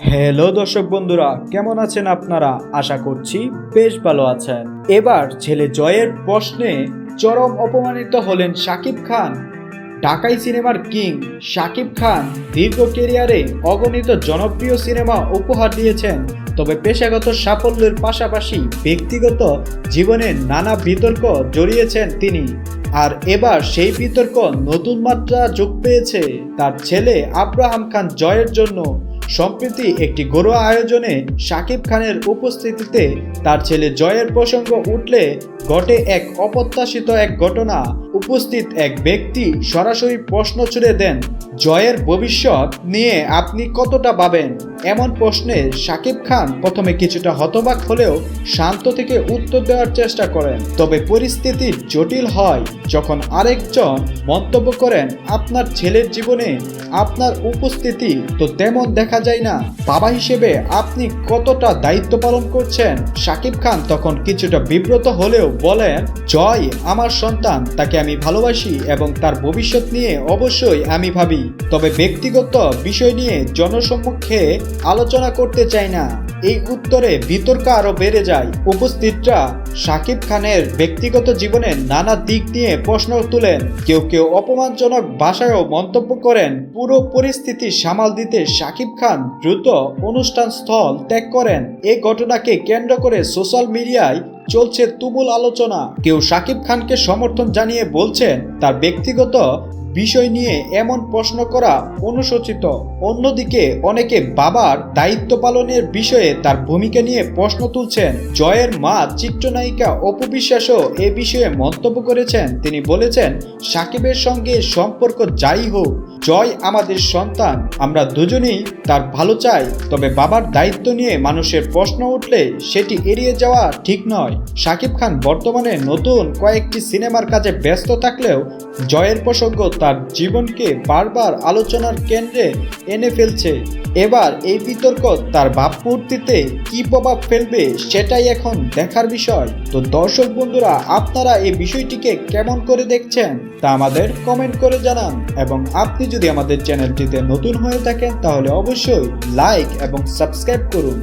Hello দর্শক বন্ধুরা, কেমন আছেন আপনারা? আশা করছি বেশ ভালো আছেন। এবার ছেলে জয়ের প্রশ্নে চরম অপমানিত হলেন শাকিব খান। ঢাকাই সিনেমার কিং শাকিব খান দীর্ঘ কেরিয়ারে অগণিত জনপ্রিয় সিনেমা উপহার দিয়েছেন, তবে পেশাগত সাফল্যের পাশাপাশি ব্যক্তিগত জীবনে নানা বিতর্ক জড়িয়েছেন তিনি। আর এবার সেই বিতর্ক নতুন মাত্রা যোগ পেয়েছে তার ছেলে আব্রাহাম খান জয়ের জন্য। সম্প্রতি একটি ঘরোয়া আয়োজনে শাকিব খানের উপস্থিতিতে তার ছেলে জয়ের প্রসঙ্গ উঠলে ঘটে এক অপ্রত্যাশিত এক ঘটনা। উপস্থিত এক ব্যক্তি সরাসরি প্রশ্ন ছুড়ে দেন, জয়ের ভবিষ্যৎ নিয়ে আপনি কতটা ভাবেন? এমন প্রশ্নে শাকিব খান প্রথমে কিছুটা হতবাক হলেও শান্ত থেকে উত্তর দেওয়ার চেষ্টা করেন। তবে পরিস্থিতি জটিল হয় যখন আরেকজন মন্তব্য করেন, আপনার ছেলের জীবনে আপনার উপস্থিতি তো তেমন দেখা যায় না। বাবা হিসেবে আপনি কতটা দায়িত্ব পালন করছেন? শাকিব খান তখন কিছুটা বিব্রত হলেও বলেন, জয় আমার সন্তান, তাকে আমি ভালোবাসি এবং তার ভবিষ্যৎ নিয়ে অবশ্যই আমি ভাবি। তবে ব্যক্তিগত বিষয় নিয়ে জনসম্মুখে আলোচনা করতে চাই না। এই উত্তরে বিতর্ক আরও বেড়ে যায়। উপস্থিতরা শাকিব খানের ব্যক্তিগত জীবনের নানা দিক নিয়ে প্রশ্ন তুলেন। কেউ কেউ অপমানজনক ভাষায়ও মন্তব্য করেন। পুরো পরিস্থিতি সামাল দিতে শাকিব খান দ্রুত অনুষ্ঠান স্থল ত্যাগ করেন। এ ঘটনাকে কেন্দ্র করে সোশ্যাল মিডিয়ায় চলছে তুমুল আলোচনা। কেউ শাকিব খানকে সমর্থন জানিয়ে বলছেন, তার ব্যক্তিগত বিষয় নিয়ে এমন প্রশ্ন করা অনুশোচিত। অন্যদিকে অনেকে বাবার দায়িত্ব পালনের বিষয়ে তার ভূমিকা নিয়ে প্রশ্ন তুলছেন। জয়ের মা চিত্রনায়িকা অপবিশ্বাসও এ বিষয়ে মন্তব্য করেছেন। তিনি বলেছেন সাকিবের সঙ্গে সম্পর্ক যাই হোক জয় আমাদের সন্তান। আমরা দুজনেই তার ভালো চাই, তবে বাবার দায়িত্ব নিয়ে মানুষের প্রশ্ন উঠলে সেটি এড়িয়ে যাওয়া ঠিক নয়। শাকিব খান বর্তমানে নতুন কয়েকটি সিনেমার কাজে ব্যস্ত থাকলেও জয়ের প্রসঙ্গ তার জীবনকে বারবার আলোচনার কেন্দ্রে এনে ফেলছে। এবার এই বিতর্ক তার ভাবমূর্তিতে কি প্রভাব ফেলবে সেটাই এখন দেখার বিষয়। তো দর্শক বন্ধুরা, আপনারা এই বিষয়টিকে কেমন করে দেখছেন তা আমাদের কমেন্ট করে জানান এবং আপনি যদি আমাদের চ্যানেলটিতে নতুন হয়ে থাকেন তাহলে অবশ্যই লাইক এবং সাবস্ক্রাইব করুন।